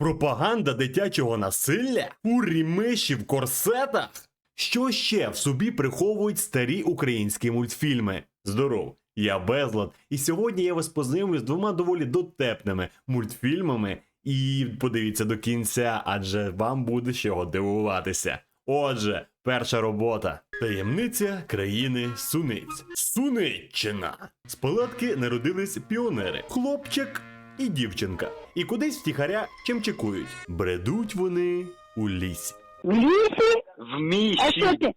Пропаганда дитячого насилля? Курі миші в корсетах? Що ще в собі приховують старі українські мультфільми? Здоров, я Безлад, і сьогодні я вас познайомлю з двома доволі дотепними мультфільмами. І подивіться до кінця, адже вам буде чого дивуватися. Отже, перша робота. Таємниця країни Суниць. Суниччина. З палатки народились піонери, хлопчик і дівчинка. І кудись втіхаря чимчикують. Бредуть вони у лісі. В лісі? В А місті. що ти?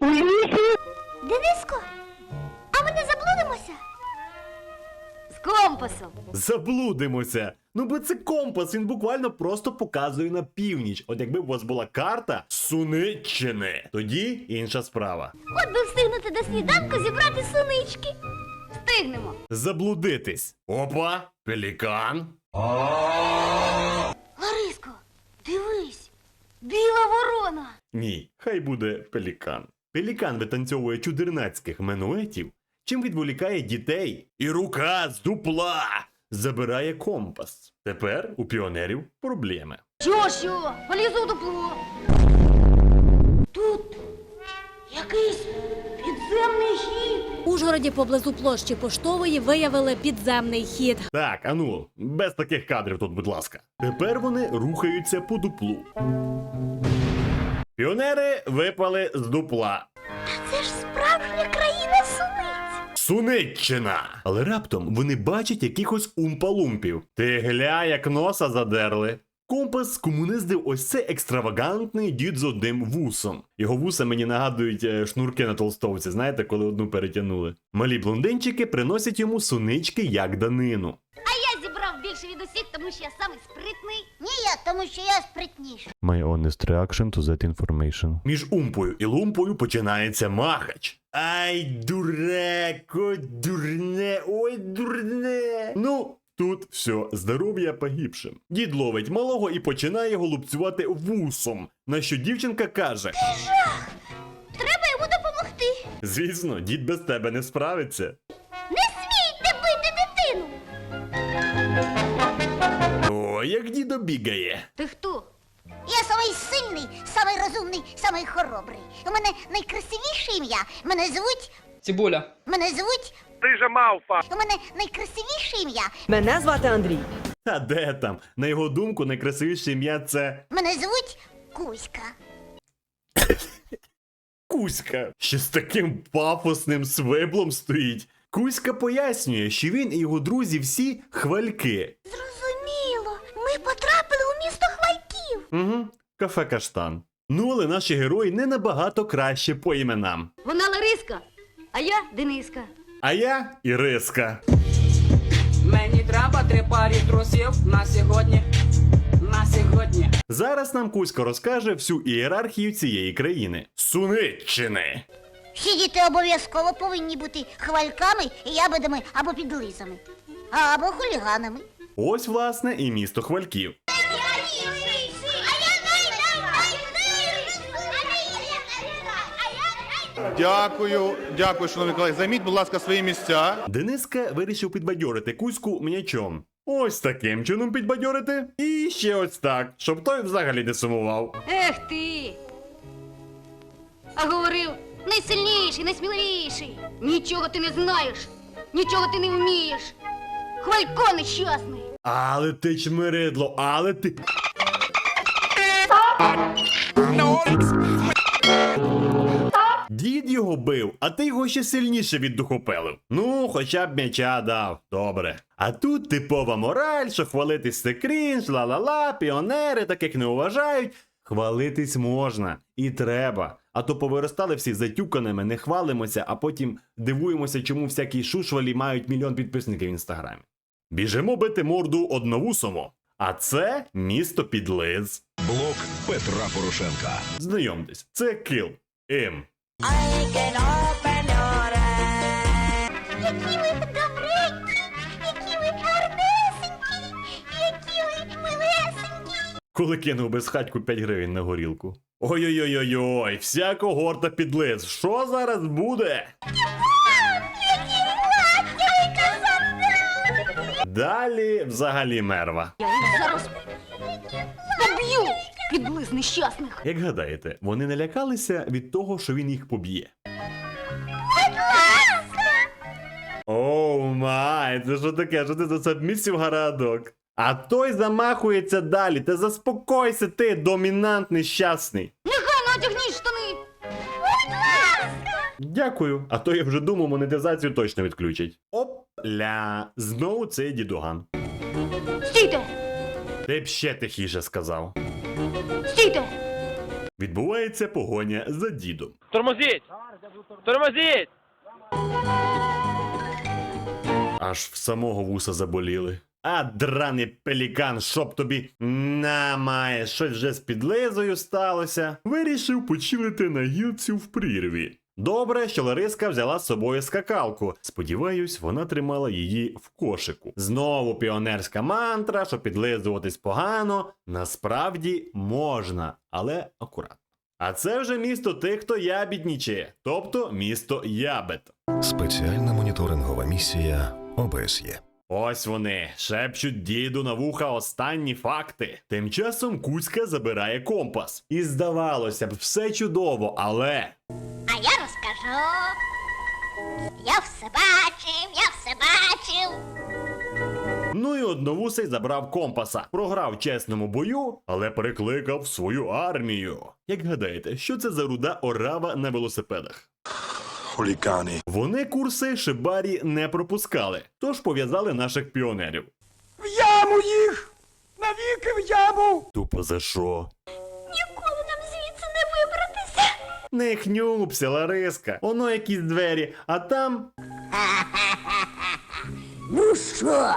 У лісі? Дениско, а ми не заблудимося? З компасом. Заблудимося. Ну бо це компас, він буквально просто показує на північ. От якби у вас була карта Суниччини, тоді інша справа. От би встигнути до сніданку зібрати сунички. Встигнемо. Заблудитись. Опа, пелікан. Лариско, дивись, біла ворона. Ні, хай буде пелікан. Пелікан витанцьовує чудернацьких менуетів, чим відволікає дітей. І рука з дупла забирає компас. Тепер у піонерів проблеми. Що, що? Полізу дупло. Тут якийсь підземний хід. Ужгороді поблизу площі поштової виявили підземний хід. Так, ану, без таких кадрів тут, будь ласка. Тепер вони рухаються по дуплу. Піонери випали з дупла. Та Це ж справжня країна суниць. Суниччина! Але раптом вони бачать якихось умпалумпів. Ти гля, як носа задерли. Компас комуниздив ось цей екстравагантний дід з одним вусом. Його вуса мені нагадують е, шнурки на толстовці, знаєте, коли одну перетягнули. Малі блондинчики приносять йому сунички як данину. А я зібрав більше від усіх, тому що я самий спритний. Ні, я, тому що я спритніший. My honest reaction to that information. Між умпою і лумпою починається махач. Ай, дуреко, дурне, ой, дурне. Ну, тут все, здоров'я погибшим. Дід ловить малого і починає голубцювати вусом. На що дівчинка каже: Треба йому допомогти. Звісно, дід без тебе не справиться. Не смійте бити дитину. О, як дідо бігає. Ти хто? Я самий сильний, самий розумний, самий хоробрий. У мене найкрасивіше ім'я. Мене звуть. Цибуля. Мене звуть. Ти же мавпа. У мене найкрасивіше ім'я. Мене звати Андрій. Та де там? На його думку, найкрасивіше ім'я це Мене звуть Кузька. Кузька. Ще з таким пафосним свиблом стоїть. Кузька пояснює, що він і його друзі всі хвальки. Зрозуміло. Ми потрапили у місто хвальків. Угу, кафе каштан. Ну, але наші герої не набагато краще по іменам. Вона Лариска, а я Дениска. А я Іриска. Мені треба три парі трусів на сьогодні. На сьогодні. Зараз нам Кузька розкаже всю ієрархію цієї країни. Суниччини. Всі діти обов'язково повинні бути хвальками, ябедами або підлизами. Або хуліганами. Ось, власне, і місто хвальків. Дякую, дякую, шановні колеги. Займіть, будь ласка, свої місця. Дениска вирішив підбадьорити Кузьку м'ячом. Ось таким чином підбадьорити. І ще ось так, щоб той взагалі не сумував. Ех ти. А говорив, найсильніший, найсміливіший. Нічого ти не знаєш, нічого ти не вмієш. Хвалько нещасний. Але ти чмиридло, але ти. Дід його бив, а ти його ще сильніше віддухопелив. Ну, хоча б м'яча дав, добре. А тут типова мораль, що хвалитись це крінж, ла-ла-ла, піонери таких не уважають. Хвалитись можна і треба. А то повиростали всі затюканими, не хвалимося, а потім дивуємося, чому всякі шушвалі мають мільйон підписників в інстаграмі. Біжимо бити морду одновусому. А це місто Підлиз. Блок Петра Порошенка. Знайомтесь, це Кіл. Ім. Які ви добренькі, які ви гарнесенькі, які ви милесенькі. Коли кинув без хатьку 5 гривень на горілку. Ой-ой-ой-ой, вся когорта підлиз. Що зараз буде? далі взагалі мерва. Я їх зараз поб'ю! Підлиз нещасних! Як гадаєте, вони не лякалися від того, що він їх поб'є? Оу май, це що таке? Що ти за сабмісів гарадок? А той замахується далі. Та заспокойся ти, домінант нещасний. Нехай натягніть штани! Дякую. А то я вже думав, монетизацію точно відключать. Опля, знову цей дідуган. Стійте! Ти б ще тихіше сказав. Стійте! Відбувається погоня за дідом. Тормозіть! Тормозіть! Аж в самого вуса заболіли. А драний пелікан, щоб тобі намає, щось вже з підлизою сталося. Вирішив почилити на гілці в прірві. Добре, що Лариска взяла з собою скакалку. Сподіваюсь, вона тримала її в кошику. Знову піонерська мантра, що підлизуватись погано. Насправді можна, але акуратно. А це вже місто тих, хто ябіднічає, тобто місто Ябед. Спеціальна моніторингова місія ОБСЄ. Ось вони шепчуть діду на вуха останні факти. Тим часом Кузька забирає компас. І здавалося б, все чудово, але А я розкажу. Я все бачив, я все бачив. ну і одновусий забрав компаса, програв чесному бою, але перекликав свою армію. Як гадаєте, що це за руда орава на велосипедах? Хулікани. Вони курси Шибарі не пропускали, тож пов'язали наших піонерів. В яму їх! Навіки в яму! Тупо за що? Ніколи нам звідси не вибратися. Не хнюпся, Лариска. Воно якісь двері, а там Ну що?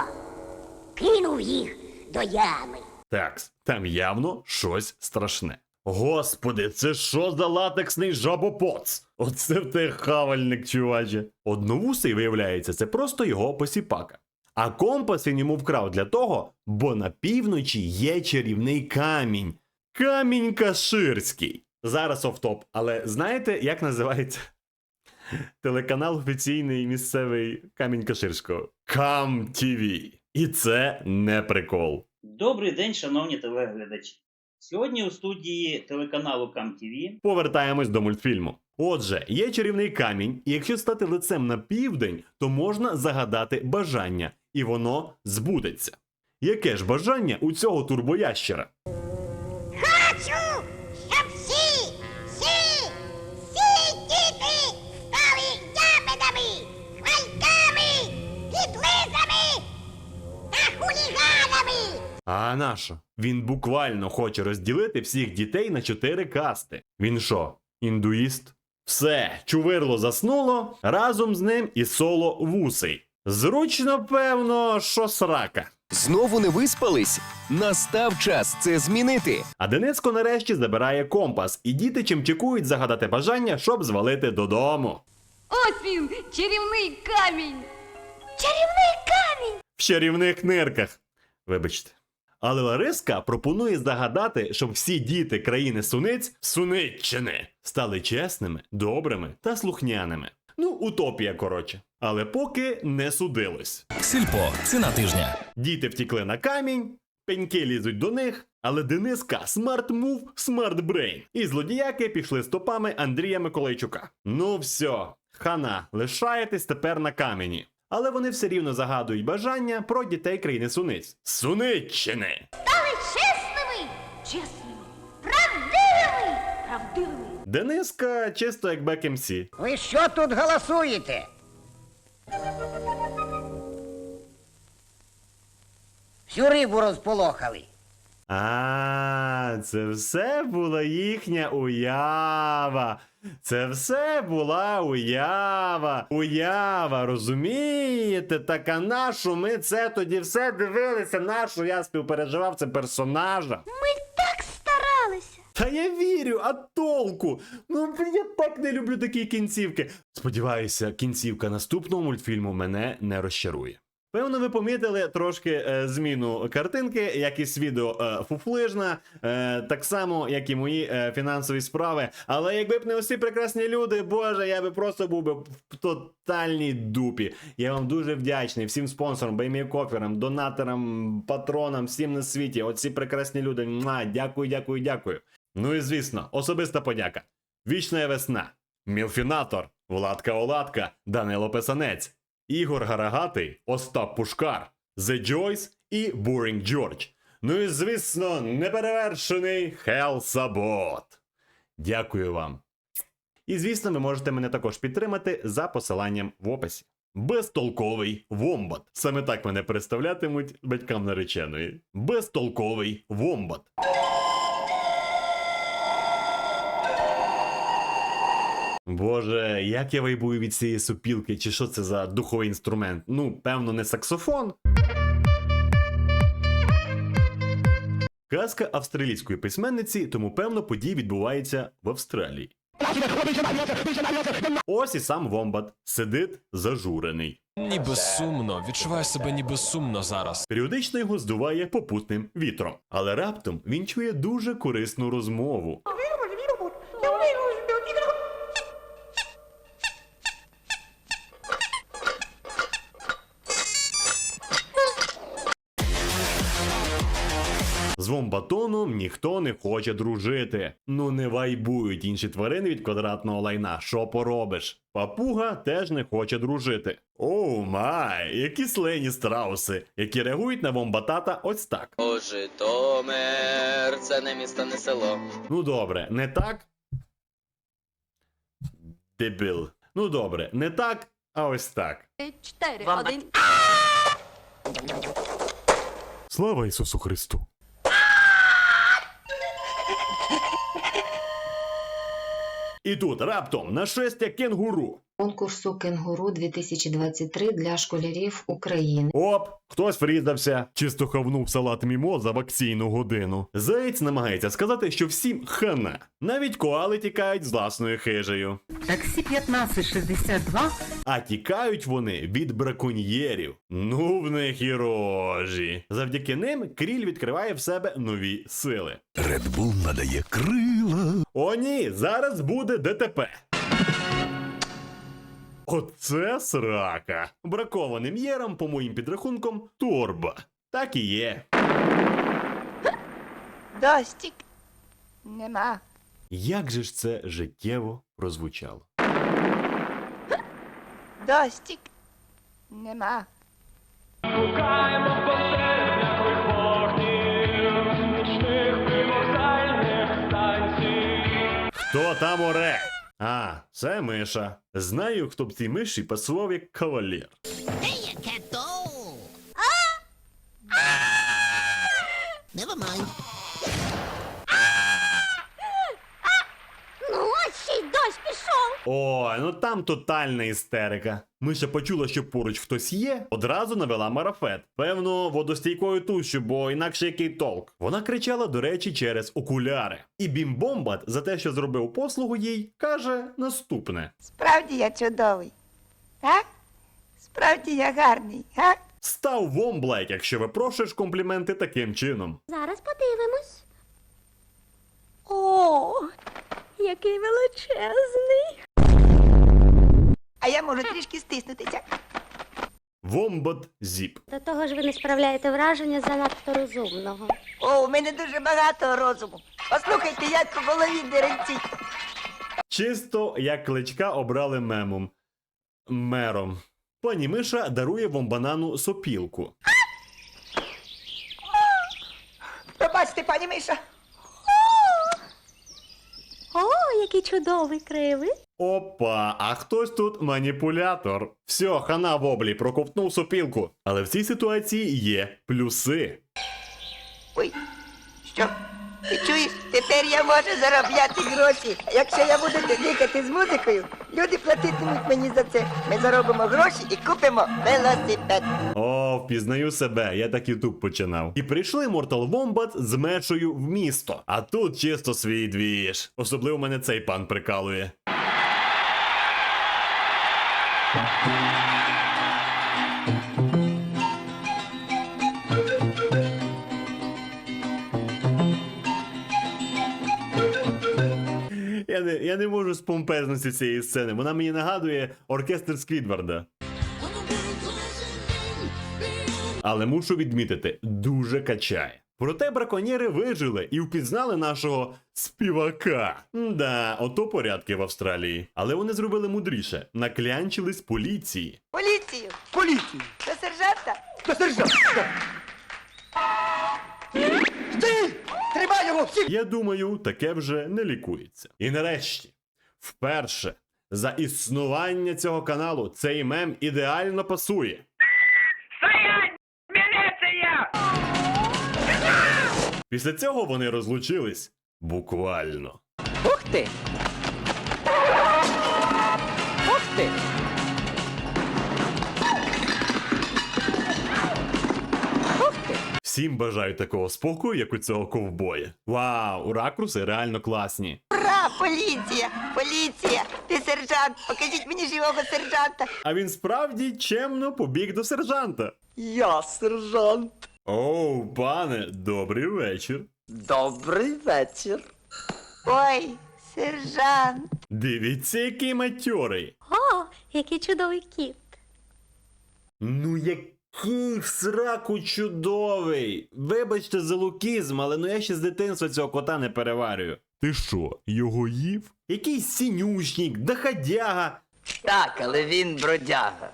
Кинув їх до ями. Такс, там явно щось страшне. Господи, це що за латексний жабопоц? Оце в те хавальник, чуваче. Одновусий, виявляється, це просто його посіпака. А компас він йому вкрав для того, бо на півночі є чарівний камінь. Камінь Каширський. Зараз офтоп, але знаєте, як називається телеканал офіційний місцевий камінь Каширського? Кам ТВ. І це не прикол. Добрий день, шановні телеглядачі. Сьогодні у студії телеканалу КамТВ Повертаємось до мультфільму. Отже, є чарівний камінь, і якщо стати лицем на південь, то можна загадати бажання, і воно збудеться. Яке ж бажання у цього турбоящера? А нащо? Він буквально хоче розділити всіх дітей на чотири касти. Він що, індуїст? Все, чувирло заснуло, разом з ним і соло вусий. Зручно, певно, що срака. Знову не виспались? Настав час це змінити. А Дениско нарешті забирає компас, і діти чимчикують загадати бажання, щоб звалити додому. Ось він, чарівний камінь! Чарівний камінь. в чарівних нирках. Вибачте. Але Лариска пропонує загадати, щоб всі діти країни Суниць Суниччини стали чесними, добрими та слухняними. Ну, утопія, коротше. Але поки не судилось. Сільпо, ціна тижня. Діти втікли на камінь, пеньки лізуть до них, але Дениска смарт мув, смарт брейн. І злодіяки пішли стопами Андрія Миколайчука. Ну все, хана, лишаєтесь тепер на камені. Але вони все рівно загадують бажання про дітей країни Суниць. Суниччини! Стали чесними, Чесними, правдивими. правдивими. Дениска чисто як Бек МС. Ви що тут голосуєте? Всю рибу розполохали. А, це все була їхня уява. Це все була уява. Уява, розумієте? Так а нашу ми це тоді все дивилися. Нашу я співпереживав це персонажа. Ми так старалися. Та я вірю, а толку? Ну я так не люблю такі кінцівки. Сподіваюся, кінцівка наступного мультфільму мене не розчарує. Певно, ви помітили трошки е, зміну картинки, якість відео е, фуфлижна, е, так само, як і мої е, фінансові справи. Але якби б не усі прекрасні люди, боже, я би просто був би в тотальній дупі. Я вам дуже вдячний всім спонсорам, беймікоферам, донаторам, патронам, всім на світі. Оці прекрасні люди. Муа, дякую, дякую, дякую. Ну і звісно, особиста подяка. Вічна весна, Мілфінатор, Владка Оладка, Данило Писанець, Ігор Гарагатий, Остап Пушкар, The Joyce і Boring George. Ну і звісно, неперевершений Хел Сабот. Дякую вам. І звісно, ви можете мене також підтримати за посиланням в описі. Безтолковий вомбат. Саме так мене представлятимуть батькам нареченої. Безтолковий вомбат. Боже, як я вайбую від цієї супілки, чи що це за духовий інструмент? Ну, певно, не саксофон. Казка австралійської письменниці, тому певно події відбуваються в Австралії. Ось і сам Вомбат сидить зажурений. Ніби сумно, відчуваю себе ніби сумно зараз. Періодично його здуває попутним вітром, але раптом він чує дуже корисну розмову. З вомбатоном ніхто не хоче дружити. Ну не вайбують інші тварини від квадратного лайна. Що поробиш? Папуга теж не хоче дружити. Оу май, які слені страуси, які реагують на вомбатата ось так. О, Житомир, це не місто, не село. Ну добре, не так. Дебіл. Ну добре, не так, а ось так. Чотири, один. Слава Ісусу Христу! І тут раптом нашестя кенгуру. конкурсу Кенгуру 2023 для школярів України. Оп, хтось врізався, чисто хавнув салат мімо за вакційну годину. Заєць намагається сказати, що всім хана. Навіть коали тікають з власною хижею. Таксі 1562. А тікають вони від браконьєрів. Ну в них і рожі. Завдяки ним кріль відкриває в себе нові сили. Bull надає крила. О, ні, зараз буде ДТП. Оце срака. Бракованим єрам, по моїм підрахункам, торба. Так і є. Достік. Нема. Як же ж це життєво прозвучало? Достік. Нема. Хто там оре? А, це миша. Знаю, хто б цій миші пасував як кавалер. Ну ось ще й дощ пішов. Ой, ну там тотальна істерика. Миша почула, що поруч хтось є, одразу навела марафет. Певно, водостійкою тущу, бо інакше який толк. Вона кричала, до речі, через окуляри. І бімбомбат за те, що зробив послугу їй, каже наступне: Справді я чудовий. А? Справді я гарний, а? Став вомблайк, якщо випрошуєш компліменти таким чином. Зараз подивимось. О, який величезний. Можу трішки стиснутися. Вомбат зіп. До того ж ви не справляєте враження занадто розумного. О, у мене дуже багато розуму. Послухайте, як у голові деренці. Чисто як кличка обрали мемом. Мером. Пані Миша дарує вомбанану сопілку. Пробачте, пані Миша. О, який чудовий кривий. Опа, а хтось тут маніпулятор. Все, хана воблі, проковтнув сопілку. Але в цій ситуації є плюси. Ой, що? Ти чуєш? Тепер я можу заробляти гроші. А Якщо я буду дихати з музикою, люди платитимуть мені за це. Ми заробимо гроші і купимо велосипед. О, впізнаю себе, я так ютуб починав. І прийшли Mortal Wombat з мечою в місто. А тут чисто свій двіж. Особливо мене цей пан прикалує. Я не, я не можу з помпезності цієї сцени. Вона мені нагадує оркестр Сквідварда. Але мушу відмітити, дуже качає. Проте браконьєри вижили і впізнали нашого співака. Да, ото порядки в Австралії. Але вони зробили мудріше, наклянчились поліції. Поліцію! Поліцію! До сержанта! До сержанта! Ти! Тримай його всі! Я думаю, таке вже не лікується. І нарешті, вперше за існування цього каналу цей мем ідеально пасує. Після цього вони розлучились буквально. Ух ти! Ух ти! Всім бажаю такого спокою, як у цього ковбоя. Вау, ракурси реально класні. Ура! Поліція! Поліція! Ти сержант! Покажіть мені живого сержанта! А він справді чемно побіг до сержанта. Я сержант. Оу, пане, добрий вечір. Добрий вечір. Ой, сержант! Дивіться, який матьорий. О, який чудовий кіт. Ну який в сраку чудовий. Вибачте за лукізм, але ну я ще з дитинства цього кота не переварюю. Ти що, його їв? Якийсь сінючник, доходяга. Так, але він бродяга.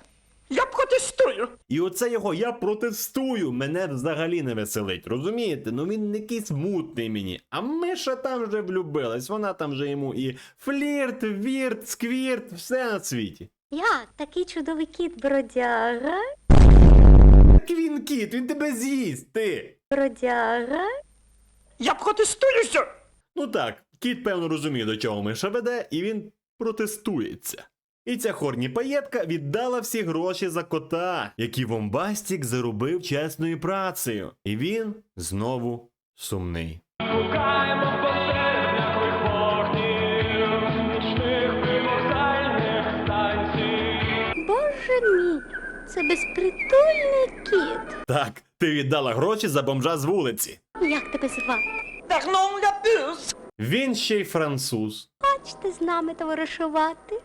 Я протестую. І оце його я протестую. Мене взагалі не веселить. Розумієте? Ну він якийсь мутний мені. А Миша там вже влюбилась. Вона там вже йому і флірт, вірт, сквірт, все на світі. Я такий чудовий кіт бродяга. Так він кіт, він тебе з'їсть, ти. Бродяга. Я протестуюся. Ну так, кіт, певно, розуміє, до чого Миша веде, і він протестується. І ця хорні паєтка віддала всі гроші за кота, які Вомбастік заробив чесною працею. І він знову сумний. Боже мій, це безпритульний кіт. Так, ти віддала гроші за бомжа з вулиці. Як тебе звати? Він ще й француз. Хочете з нами товаришувати?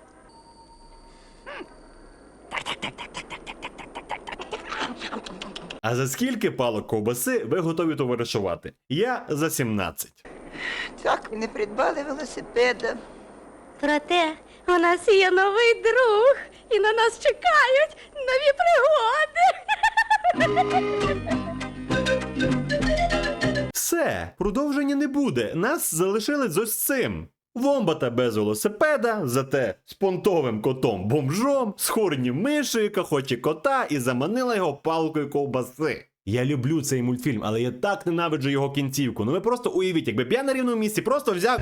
А за скільки палок ковбаси ви готові товаришувати? Я за 17. Так, не придбали велосипеда. Проте у нас є новий друг, і на нас чекають нові пригоди. Все, продовження не буде. Нас залишили з ось цим. Вомбата без велосипеда, зате з понтовим котом бомжом, з хорні мишею, яка хоче кота, і заманила його палкою ковбаси. Я люблю цей мультфільм, але я так ненавиджу його кінцівку. Ну ви просто уявіть, якби б я на рівному місці просто взяв.